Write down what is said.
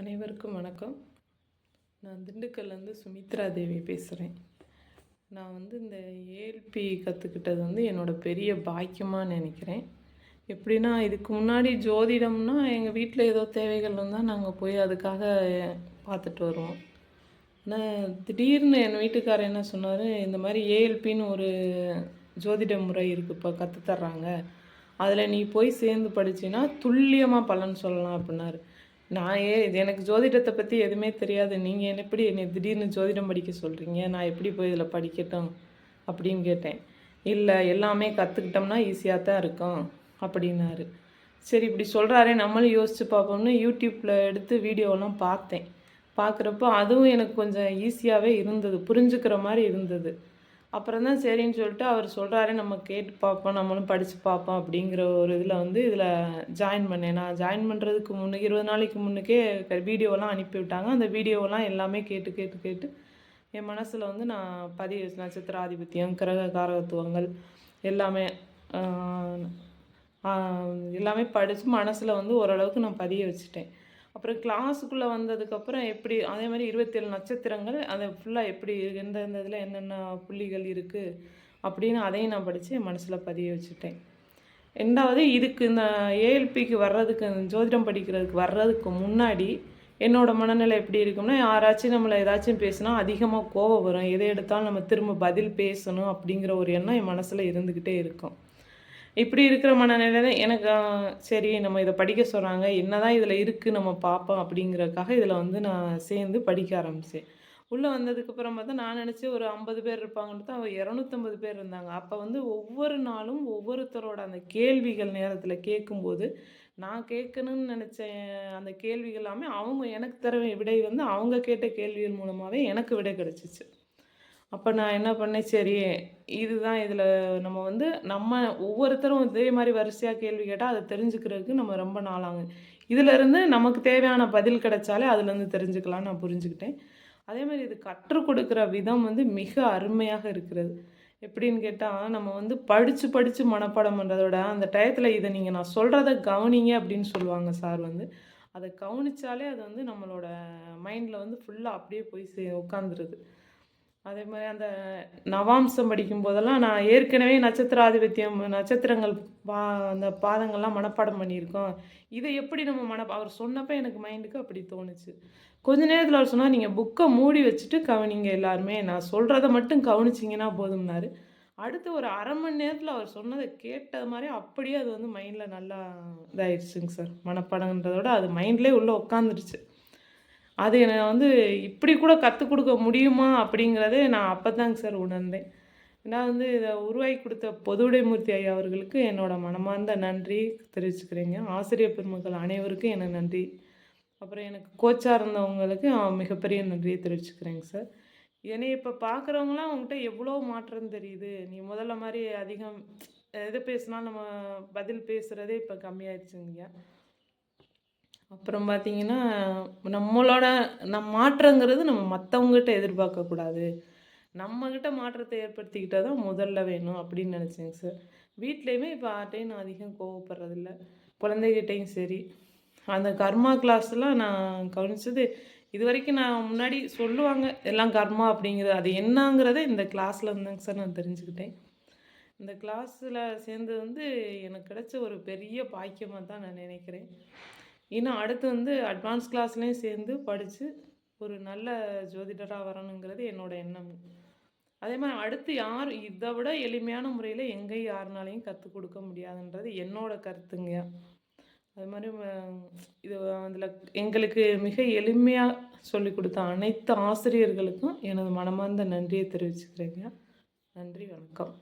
அனைவருக்கும் வணக்கம். நான் திண்டுக்கல்லேருந்து சுமித்ரா தேவி பேசுகிறேன் நான் வந்து இந்த ஏஎல்பி கற்றுக்கிட்டது வந்து என்னோடய பெரிய பாக்கியமாக நினைக்கிறேன். எப்படின்னா இதுக்கு முன்னாடி ஜோதிடம்னா எங்கள் வீட்டில் ஏதோ தேவைகள் இருந்தால் நாங்கள் போய் அதுக்காக பார்த்துட்டு வருவோம். ஆனால் திடீர்னு என் வீட்டுக்காரர் என்ன சொன்னார் இந்த மாதிரி ஏஎல்பின்னு ஒரு ஜோதிட முறை இருக்குது இப்போ கற்றுத்தர்றாங்க அதில் நீ போய் சேர்ந்து படிச்சின்னா துல்லியமாக பலன் சொல்லலாம் அப்படின்னாரு. நான் ஏ இது எனக்கு ஜோதிடத்தை பற்றி எதுவுமே தெரியாது. நீங்கள் என்ன எப்படி என்னை திடீர்னு ஜோதிடம் படிக்க சொல்கிறீங்க நான் எப்படி போய் இதில் படிக்கட்டும்? அப்படின்னு கேட்டேன். இல்லை எல்லாமே கற்றுக்கிட்டோம்னா ஈஸியாக தான் இருக்கும் அப்படின்னாரு. சரி இப்படி சொல்கிறாரே நம்மளும் யோசித்து பார்ப்போம்னு யூடியூப்பில் எடுத்து வீடியோலாம் பார்த்தேன். பார்க்குறப்போ அதுவும் எனக்கு கொஞ்சம் ஈஸியாகவே இருந்தது புரிஞ்சுக்கிற மாதிரி இருந்தது. அப்புறம் தான் சரின்னு சொல்லிட்டு அவர் சொல்கிறாரு நம்ம கேட்டு பார்ப்போம் நம்மளும் படித்து பார்ப்போம் அப்படிங்கிற ஒரு இதில் வந்து இதில் ஜாயின் பண்ணேன். நான் ஜாயின் பண்ணுறதுக்கு முன்னே இருபது நாளைக்கு முன்னுக்கே வீடியோலாம் அனுப்பி விட்டாங்க அந்த வீடியோலாம் எல்லாமே கேட்டு கேட்டு கேட்டு என் மனசில் வந்து நான் பதிய நட்சத்திர ஆதிபத்தியம் கிரக காரகத்துவங்கள் எல்லாமே எல்லாமே படித்து மனசில் வந்து ஓரளவுக்கு நான் பதிய வச்சுட்டேன். அப்புறம் கிளாஸுக்குள்ளே வந்ததுக்கப்புறம் எப்படி அதே மாதிரி இருபத்தேழு நட்சத்திரங்கள் அதை ஃபுல்லாக எப்படி எந்தெந்த இதில் என்னென்ன புள்ளிகள் இருக்குது அப்படின்னு அதையும் நான் படித்து என் மனசில் பதிய வச்சுட்டேன். ரெண்டாவது இதுக்கு இந்த ஏஎல்பிக்கு வர்றதுக்கு ஜோதிடம் படிக்கிறதுக்கு வர்றதுக்கு முன்னாடி என்னோடய மனநிலை எப்படி இருக்கும்னா யாராச்சும் நம்மளை ஏதாச்சும் பேசினா அதிகமாக கோவம் வரும். எதை எடுத்தாலும் நம்ம திரும்ப பதில் பேசணும் அப்படிங்கிற ஒரு எண்ணம் என் மனசில் இருந்துக்கிட்டே இருக்கும். இப்படி இருக்கிற மனநிலையில எனக்கு சரி நம்ம இதை படிக்க சொல்கிறாங்க என்ன தான் இதில் இருக்குது நம்ம பார்ப்போம் அப்படிங்கிறதுக்காக இதில் வந்து நான் சேர்ந்து படிக்க ஆரம்பித்தேன் உள்ளே வந்ததுக்கப்புறம் பார்த்தா நான் நினச்சி ஒரு ஐம்பது பேர் இருப்பாங்கன்னு தான் இரநூத்தம்பது பேர் இருந்தாங்க. அப்போ வந்து ஒவ்வொரு நாளும் ஒவ்வொருத்தரோட அந்த கேள்விகள் நேரத்தில் கேட்கும்போது நான் கேட்கணும்னு நினச்ச அந்த கேள்விகள் எல்லாமே அவங்க எனக்கு தர விடை வந்து அவங்க கேட்ட கேள்விகள் மூலமாகவே எனக்கு விடை கிடச்சிச்சு. அப்போ நான் என்ன பண்ணேன்? சரி இதுதான் இதில் நம்ம வந்து நம்ம ஒவ்வொருத்தரும் இதே மாதிரி வரிசையாக கேள்வி கேட்டால் அதை தெரிஞ்சுக்கிறதுக்கு நம்ம ரொம்ப நாளாகும் இதிலேருந்து நமக்கு தேவையான பதில் கிடைச்சாலே அதுலேருந்து தெரிஞ்சுக்கலாம்னு நான் புரிஞ்சுக்கிட்டேன். அதே மாதிரி இது கற்றுக் கொடுக்குற விதம் வந்து மிக அருமையாக இருக்கிறது. எப்படின்னு கேட்டால் நம்ம வந்து படித்து படித்து மனப்பாடம் பண்ணுறதோட அந்த டயத்தில் இதை நீங்கள் நான் சொல்கிறத கவனிங்க அப்படின்னு சொல்லுவாங்க சார் வந்து. அதை கவனித்தாலே அது வந்து நம்மளோட மைண்டில் வந்து ஃபுல்லாக அப்படியே போய் சே உட்காந்துருது அதே மாதிரி அந்த நவாம்சம் படிக்கும் போதெல்லாம் நான் ஏற்கனவே நட்சத்திராதிபத்தியம் நட்சத்திரங்கள் பா அந்த பாதங்கள்லாம் மனப்பாடம் பண்ணியிருக்கோம். இதை எப்படி நம்ம மன அவர் சொன்னப்போ எனக்கு மைண்டுக்கு அப்படி தோணுச்சு. கொஞ்ச நேரத்தில் அவர் சொன்னால் நீங்கள் புக்கை மூடி வச்சுட்டு கவனிங்க எல்லாருமே. நான் சொல்கிறத மட்டும் கவனிச்சிங்கன்னா போதும்னாரு. அடுத்து ஒரு அரை மணி நேரத்தில் அவர் சொன்னதை கேட்டது மாதிரி அப்படியே அது வந்து மைண்டில் நல்லா இதாகிடுச்சுங்க சார். மனப்பாடன்றதோட அது மைண்ட்லேயே உள்ளே உட்காந்துருச்சு அது என்னை வந்து இப்படி கூட கற்றுக் கொடுக்க முடியுமா அப்படிங்கிறதே நான் அப்போ தாங்க சார் உணர்ந்தேன். நான் வந்து இதை உருவாக்கி கொடுத்த பொதுவுடைமூர்த்தி ஐயா அவர்களுக்கு என்னோடய மனமார்ந்த நன்றி தெரிவிச்சுக்கிறேங்க. ஆசிரியர் பெருமக்கள் அனைவருக்கும் என்ன நன்றி. அப்புறம் எனக்கு கோச்சாக இருந்தவங்களுக்கு மிகப்பெரிய நன்றியை தெரிவிச்சுக்கிறேங்க சார் என்னை இப்போ பார்க்குறவங்களாம் அவங்ககிட்ட எவ்வளோ மாற்றம் தெரியுது? நீ முதல்ல மாதிரி அதிகம் எது பேசினாலும் நம்ம பதில் பேசுகிறதே இப்போ கம்மியாயிடுச்சுங்க அப்புறம் பார்த்திங்கன்னா நம்மளோட நம் மாற்றங்கிறது நம்ம மற்றவங்ககிட்ட எதிர்பார்க்கக்கூடாது. நம்மக்கிட்ட மாற்றத்தை ஏற்படுத்திக்கிட்டால் தான் முதல்ல வேணும் அப்படின்னு நினச்சேங்க சார் வீட்லேயுமே இப்போ ஆட்டையும் நான் அதிகம் கோவப்படுறதில்ல. குழந்தைகிட்டையும் சரி. அந்த கர்மா கிளாஸ்லாம் நான் கவனித்தது இது வரைக்கும் நான் முன்னாடி சொல்லுவாங்க எல்லாம் கர்மா அப்படிங்கிறது அது என்னங்கிறத இந்த கிளாஸில் இருந்தாங்க சார் நான் தெரிஞ்சுக்கிட்டேன். இந்த கிளாஸில் சேர்ந்து வந்து எனக்கு கிடைச்ச ஒரு பெரிய பாக்கியமாக தான் நான் நினைக்கிறேன். இன்னும் அடுத்து வந்து அட்வான்ஸ் கிளாஸ்லேயும் சேர்ந்து படித்து ஒரு நல்ல ஜோதிடராக வரணுங்கிறது என்னோடய எண்ணம். அதே மாதிரி அடுத்து யார் இதை விட எளிமையான முறையில் எங்கேயும் யாருனாலையும் கற்றுக் கொடுக்க முடியாதுன்றது என்னோட கருத்துங்க. அது மாதிரி இது அதில் எங்களுக்கு மிக எளிமையாக சொல்லி கொடுத்த அனைத்து ஆசிரியர்களுக்கும் எனது மனமார்ந்த நன்றியை தெரிவிச்சுக்கிறேங்க. நன்றி வணக்கம்.